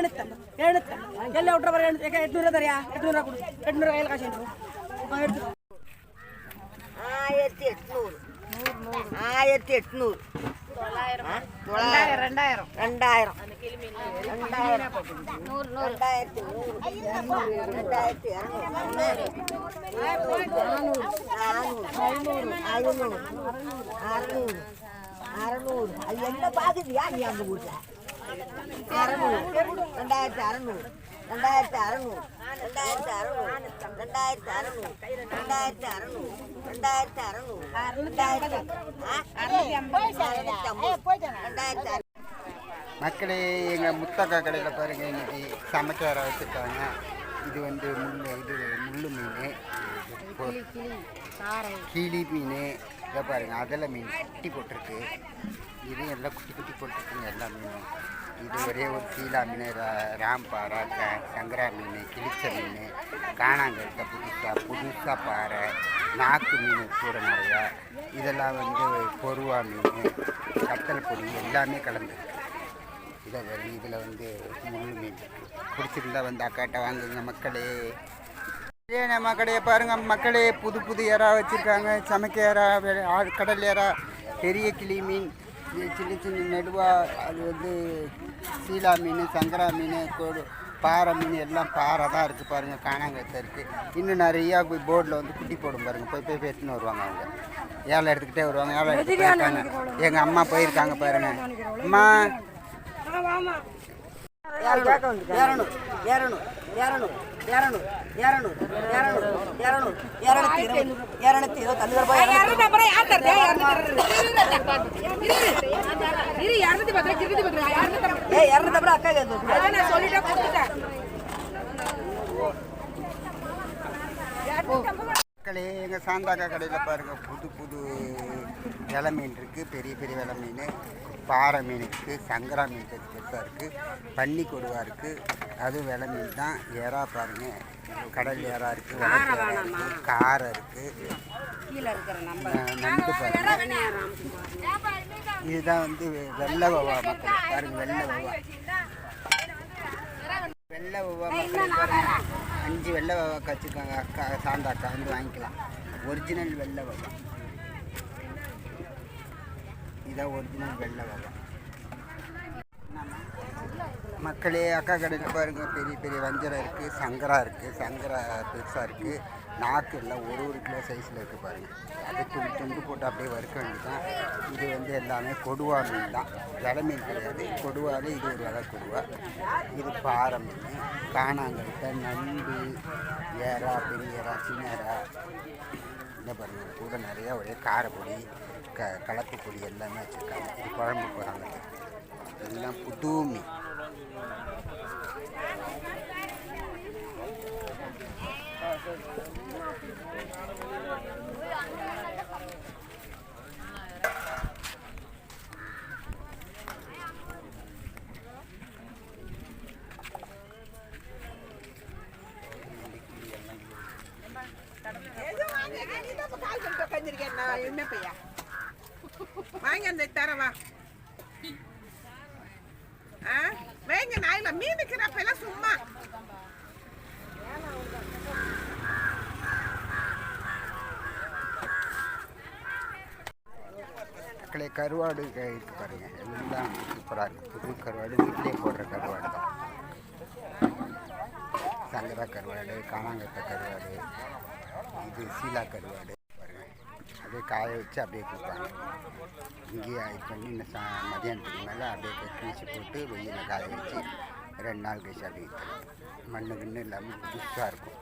எழுநூத்தம்பது எழுநூத்தம்பது எல்லாம் விட்ற பாரு எழுநூத்தி எட்நூறுவா தரியா? எட்நூறுவா கொடு. எட்நூறுவா கையில் காசு எடுத்துக்கோ. ஆ, எடுத்துக்கோ. ஆயிரத்தி எட்நூறு. ஆயிரத்தி எட்நூறு. ஆ, தொள்ளாயிரம். ரெண்டாயிரம் ரெண்டாயிரம். ரெண்டாயிரம். நூறு நூறு. ரெண்டாயிரத்தி நூறு. ரெண்டாயிரத்தி இரநூறு நானூறு. ஐநூறு ஐநூறு அறநூறு. அறநூறு. அது என்ன பார்க்குறியா நீ அந்த வீட்டில் அறநூறு ரெண்டாயிரத்தி அறநூறு ரெண்டாயிரத்தி அறநூறு ரெண்டாயிரத்தி அறநூறு ரெண்டாயிரத்தி அறநூறு ரெண்டாயிரத்தி அறநூறு ரெண்டாயிரத்தி அறநூறு ரெண்டாயிரத்தி ரெண்டாயிரத்தி அறநூறு மக்களே எங்கள் முத்தக்கா கடையில் பாருங்கள் இன்னைக்கு சமைக்கார வச்சுருக்காங்க இது வந்து முள் இது முள்ளு மீன். கிளி மீன் இதை பாருங்கள் அதில் மீன் குட்டி போட்டிருக்கு. இது எல்லாம் குட்டி குட்டி போட்டிருக்குங்க எல்லா மீனும். இது ஒரே ஒரு சீலா மீன் ராம்பாறை க சங்கரா மீன் கிழிச்ச மீன் காணாங்கழுத்த புதுசாக புதுசாக பாறை நாக்கு மீன் கூட நிறையா. இதெல்லாம் வந்து பொருவா மீன் கத்தல் பொடி எல்லாமே கலந்துருக்கு இதை வரும் இதில் வந்து முள் மீன். பிடிச்சிருந்தா வந்து அக்காட்ட வாங்குங்க மக்களே. இதே நம்ம கடையை பாருங்க மக்களே புது புது இறா வச்சுருக்காங்க. சமைக்க இறா கடல் இறா பெரிய கிளி மீன் சின்ன சின்ன நெடுவா அது வந்து சீலா மீன் சங்கரா மீன் கொடு பாறை மீன் எல்லாம் பாறை தான் இருக்குது பாருங்கள் காணாங்கத்தை இருக்குது இன்னும் நிறையா போய் போர்டில் வந்து குட்டி போடும் பாருங்கள் போய் போய் பேசின்னு வருவாங்க அவங்க. ஏழை எடுத்துக்கிட்டே வருவாங்க ஏழை எடுத்துகிட்டு போயிருக்காங்க. எங்கள் அம்மா போயிருக்காங்க பாருங்கள் அம்மா இரநூறு இரநூறு இரநூறு இரநூறு இரநூறு இரநூறு இரநூறு இரநூத்தி இருபது இரநூத்தி இருபது தண்ணி ரூபாய் இரநூத்தி ஐம்பது யார் தருது? இரு, இரநூத்தி பத்து பத்து ஏ இரநூத்தி அப்புறம் அக்கா கேட்குது நான் சொல்லிட்டேன், கொடுத்துட்டேன். மக்களே எங்கள் சாந்தாக்கா கடையில் பாருங்கள் புது புது விலை மீன் இருக்குது பெரிய பெரிய விலை மீன் பாறை மீன் இருக்குது சங்கரா மீன் பெருசு பெருசாக இருக்குது பன்னி கொடுவா இருக்குது அதுவும் விலை மீன் தான். எறா பாருங்கள் கடல் எறா இருக்குது வளர்ப்பு எறா இருக்குது காரை இருக்குது நண்டு பாருங்க. இதுதான் வந்து வெள்ளை வவா மக்கள். பாருங்க வெள்ளை வவா வெள்ளை வவா மக்கள் பாருங்க. அஞ்சு வெள்ளை வவா கச்சிருக்காங்க அக்கா சாந்தா அக்கா வந்து வாங்கிக்கலாம். ஒரிஜினல் வெள்ளை வவா இதான் ஒரிஜினல் வெள்ளை வகை. மக்களே அக்கா கடையில் பாருங்க பெரிய பெரிய வஞ்சரம் இருக்குது சங்கரா இருக்குது சங்கரா பெருசாக இருக்குது நாக்கு எல்லாம் ஒரு ஒரு கிலோ சைஸில் இருக்குது பாருங்கள் அது துண்டு துண்டு போட்டு அப்படியே வறுக்க வேண்டியதான் இது வந்து எல்லாமே கொடுவா மீன் தான். விலை மீன் கிடையாது. கொடுவாலே இது ஒரு வகை கொடுவா. இது பாறை மீன். காணாங்கழுத்த நண்டு ஏரா பெரிய ஏரா சின்ன ஏரா என்ன பாருங்கள் கூட நிறையா ஒரே காரப்பொடி. க கலப்பு பொடி எல்லாமே வச்சுருக்காங்க. இது குழம்பு போகிறாங்க எல்லாம் புது மீன் வாங்க. அந்த தரவா. ஆ? வேங்க நாயில மீன் இருக்கிறப்ப எல்லாம் சும்மா. மக்களே கருவாடு இருக்கு பாருங்க. எல்லாம் சூப்பராக இருக்குது புது கருவாடு வீட்டிலே போடுற கருவாடு தான். சங்கரா கருவாடு காணாங்கத்த கருவாடு இது சீலா கருவாடு. அப்படியே காய வச்சு அப்படியே கொடுப்பாங்க. இங்கேயே இது பண்ணி இந்த சா மதியானத்துக்கு மேலே அப்படியே கிழிச்சு போட்டு வெயிலில் காய வச்சு ரெண்டு நாள் கழிச்சு அப்படியே மண்ணு கிண்ணு இல்லாமல் புதுசாக இருக்கும்.